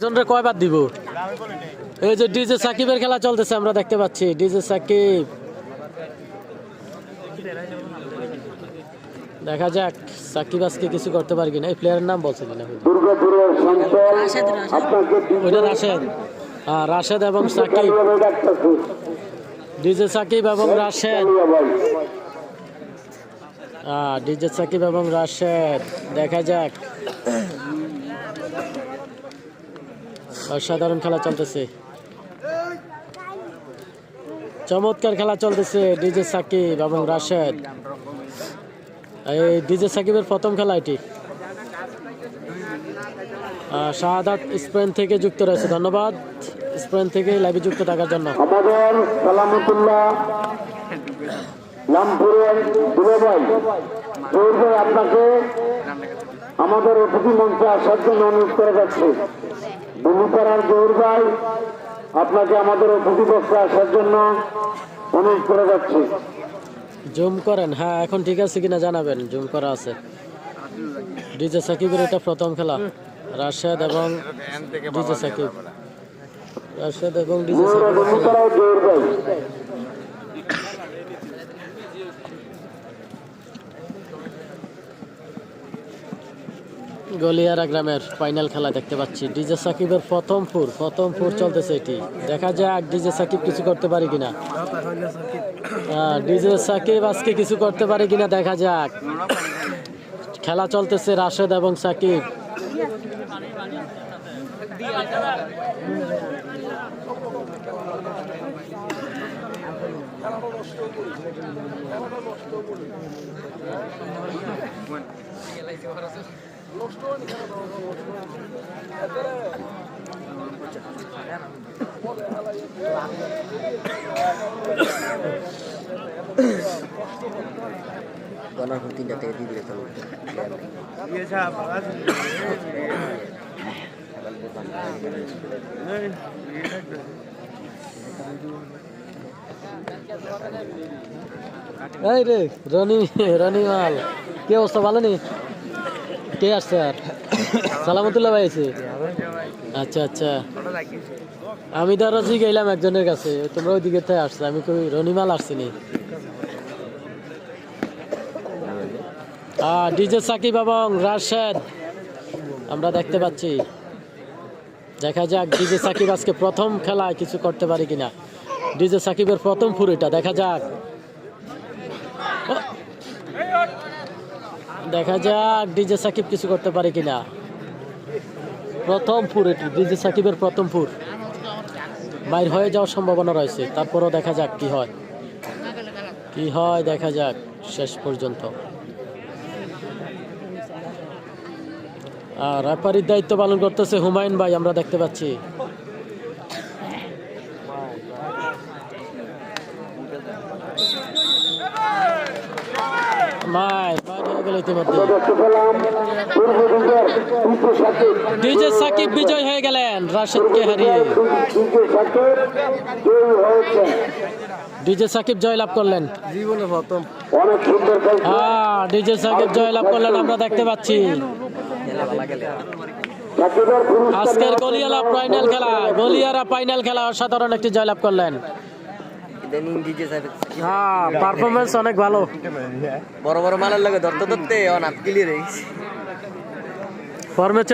জনরে কয়বার দিব? এই যে ডিজে সাকিবের খেলা চলতেছে, আমরা দেখতে পাচ্ছি। ডিজে সাকিব। দেখা যাক, সাকিব আজকে কিছু করতে পারি কিনা। এই প্লেয়ারের নাম বলছে কিনা? ওইটা রাশেদ। হ্যাঁ রাশেদ এবং সাকিব। ডিজে সাকিব এবং রাশেদ। হ্যাঁ ডিজে সাকিব এবং রাশেদ। দেখা যাক। অসাধারণ খেলা চলতেছে। চমৎকার খেলা চলতেছে ডিজে সাকিব এবং রাশেদ। এই ডিজে সাকিবের প্রথম খেলা এটি। শাহাদাত স্পেন থেকে যুক্ত রয়েছে, ধন্যবাদ। স্পেন থেকে লাইভে যুক্ত থাকার জন্য। আপনাকে। আমাদের অতিথি মঞ্চে আসার জন্য অনুরোধ করে যাচ্ছি। ভূমিপাড়ার জোর ভাই আপনাকে আমাদের অতিথি কক্ষে আসার জন্য অনুরোধ করে যাচ্ছি। জুম করেন হ্যাঁ এখন ঠিক আছে কিনা জানাবেন জুম করা আছে। ডিজে সাকিবের এটা প্রথম খেলা রাশেদ এবং ডিজে সাকিব। রাশেদ এবং ডিজে সাকিব গলিয়ারা গ্রামের ফাইনাল খেলা দেখতে পাচ্ছি। ডিজে সাকিবের প্রথম ফুর প্রথম ফুর চলতেছে এটি। দেখা যাক ডিজে সাকিব কিছু করতে পারে কিনা। ডিজে সাকিব আজকে কিছু করতে পারে কিনা দেখা যাক। খেলা চলতেছে রাশেদ এবং সাকিব। গনার পর তিনটা থেকে দিয়ে দিলে চলো। এই রে রনি রনি মাল। কি অবস্থা ভালো নি? কে আসছে আর? সালামতুল্লাহ ভাই আছে? আচ্ছা আচ্ছা। আমি ধরো গেলাম একজনের কাছে, তোমরা ওই দিকে আসছে, আমি কই রনিমাল আসছি নি ডিজে সাকিব এবং রাশেদ, আমরা দেখতে পাচ্ছি। দেখা যাক ডিজে সাকিব আজকে প্রথম খেলায় কিছু করতে পারে কিনা। ডিজে সাকিবের প্রথম ফুরিটা, দেখা যাক! দেখা যাক ডিজে সাকিব কিছু করতে পারে কিনা। প্রথম ফুর এটি, ডিজে সাকিবের প্রথম ফুর বাইর হয়ে যাওয়ার সম্ভাবনা রয়েছে, তারপরও দেখা যাক কি হয়। কি হয়, দেখা যাক, শেষ পর্যন্ত। আর রেফারির দায়িত্ব পালন করতেছে হুমায়ুন ভাই, আমরা দেখতে পাচ্ছি মাই বাইর হয়ে গেল ইতিমধ্যে ডিজে সাকিব বিজয় হয়ে গেলেন রাশেদকে হারিয়ে। ডিজে সাকিব জয়লাভ করলেন। অনেক সুন্দর খেলছে হ্যাঁ ডিজে সাকিব জয়লাভ করলেন আমরা দেখতে পাচ্ছি। আজকের গলিয়ালা ফাইনাল খেলা গলিয়ারা ফাইনাল খেলা অসাধারণ একটি জয়লাভ করলেন। ইদানিং ডিজে সাহেব। হ্যাঁ অনেক ভালো। বড় বড় মালের লাগে ধরতে ধরতে অন আপ রে। হয়ে গেছে ফর্মে